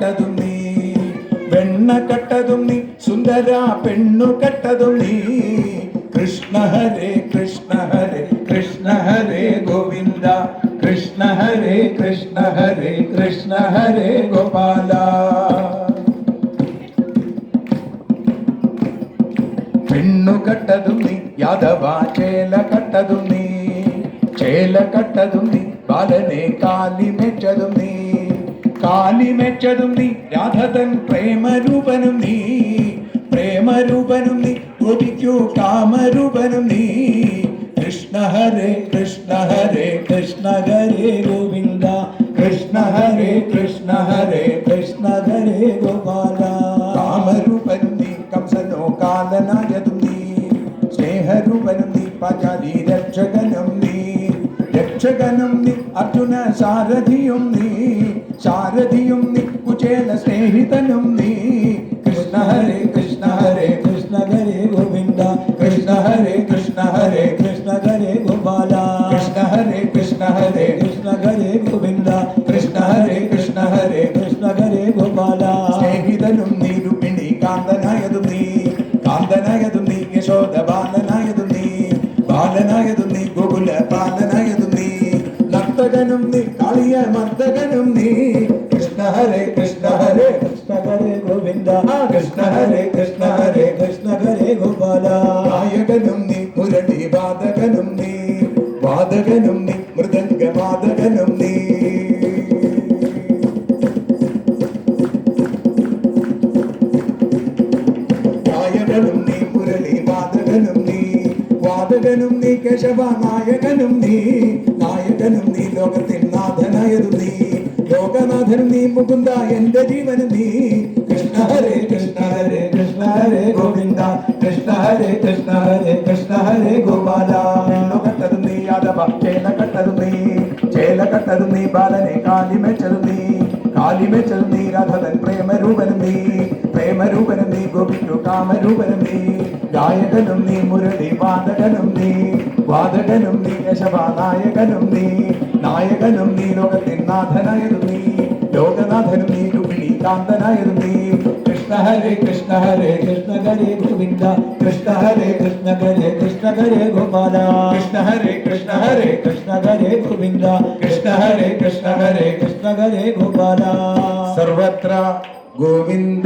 కట్టదుమ్మి వెన్న కట్టదుమ్మి సుందర పెన్ను కట్టదుమ్మి కృష్ణ హరే కృష్ణ హరే కృష్ణ హరే గోవింద కృష్ణ హరే కృష్ణ హరే కృష్ణ హరే గోపాల. పెన్ను కట్టదుమ్మి యాదవ చేల కట్టదుమ్మి చేల కట్టదుమ్మి బాలనే కాలి మెచ్చదు ചേല കട്ടതും നീ ബാലനെ കാലി മെച്ചതും നീ കാലി മെച്ചതും നീ രാധതൻ പ്രേമരൂപനും നീ പ്രേമരൂപനും നീ ഗോപിക്കൂ കാമരൂപനും നീ കൃഷ്ണ ഹരേ കൃഷ്ണ ഹരേ കൃഷ്ണ ഹരേ ഗോവിന്ദ കൃഷ്ണ ഹരേ കൃഷ്ണ ഹരേ കൃഷ്ണ ഹരേ ഗോപാല കാമരൂപനും നീ കംസനോ കാലനായതും നീ സ്നേഹരൂപനും നീ പാചാലി രക്ഷകനും സാരഥിയും നീ സാരഥിയും നീ കുചേല സ്നേഹിതനും നീ. കൃഷ്ണ ഹരേ കൃഷ്ണ ഹരേ കൃഷ്ണ ഹരേ ഗോവിന്ദ. കൃഷ്ണ ഹരേ കൃഷ്ണ ഹരേ കൃഷ്ണ ഹരേ ഗോപാല. കൃഷ്ണ ഹരേ കൃഷ്ണ ഹരേ കൃഷ്ണ ഹരേ ഗോവിന്ദ. കൃഷ്ണ ഹരേ കൃഷ്ണ ഹരേ കൃഷ്ണ ഹരേ ഗോപാല. സ്നേഹിതനും നീ രുക്മിണി കാന്തനായതും നീ. കാന്തനായതും നീ യശോദ ബാലനായതും നീ. ബാലനായതും നീ ഗോകുല ബാലനായതും നീ. നർത്തകനും നീ ஆலிய மந்தகனும் நீ. கிருஷ்ண ஹரே கிருஷ்ண ஹரே கிருஷ்ண ஹரே கோவிந்தா. கிருஷ்ண ஹரே கிருஷ்ண ஹரே கிருஷ்ண ஹரே கோபாலா. நாயகனும் நீ புரடி பாதகனும் நீ. வாதகனும் நீ மிருதங்க மாதகனும் நீ. நீ முரளி நாயகனும் நீ. நாயகனும் நீ லோகத்தின் നീ. ലോകനാഥൻ നീ മുകുന്ദ എന്റെ ജീവൻ നീ. കൃഷ്ണ ഹരേ കൃഷ്ണ ഹരേ കൃഷ്ണ ഹരേ ഗോവിന്ദ. കൃഷ്ണ ഹരേ കൃഷ്ണ ഹരേ കൃഷ്ണ ഹരേ ഗോപാല. കട്ടതും നീ യാദവ ചേല കട്ടത് നീ. ചേല കട്ടത് നീ ബാലനെ കാലിമെച്ചതും നീ. കാലിമെച്ചതും നീ രാധവൻ പ്രേമരൂപൻ നീ. പ്രേമരൂപനും നീ ഗോപിക്കു കാമരൂപനും നീ. ഗായകനും നീ മുരളി വാദകനും നീ. വാദകനും നീ യശവാനായകനും നീ. നായകനും നീ ലോകത്തിൻ നാഥനായതും നീ ലോകനാഥനും നീ രുക്മിണി കാന്തനായതും നീ കൃഷ്ണ ഹരേ കൃഷ്ണ ഹരേ കൃഷ്ണ ഹരേ ഗോവിന്ദ കൃഷ്ണ ഹരേ കൃഷ്ണ ഹരേ കൃഷ്ണ ഹരേ ഗോപാല കൃഷ്ണ ഹരേ കൃഷ്ണ ഹരേ കൃഷ്ണ ഹരേ ഗോവിന്ദ കൃഷ്ണ ഹരേ കൃഷ്ണ ഹരേ കൃഷ്ണ ഹരേ ഗോപാല സർവത്ര ഗോവിന്ദ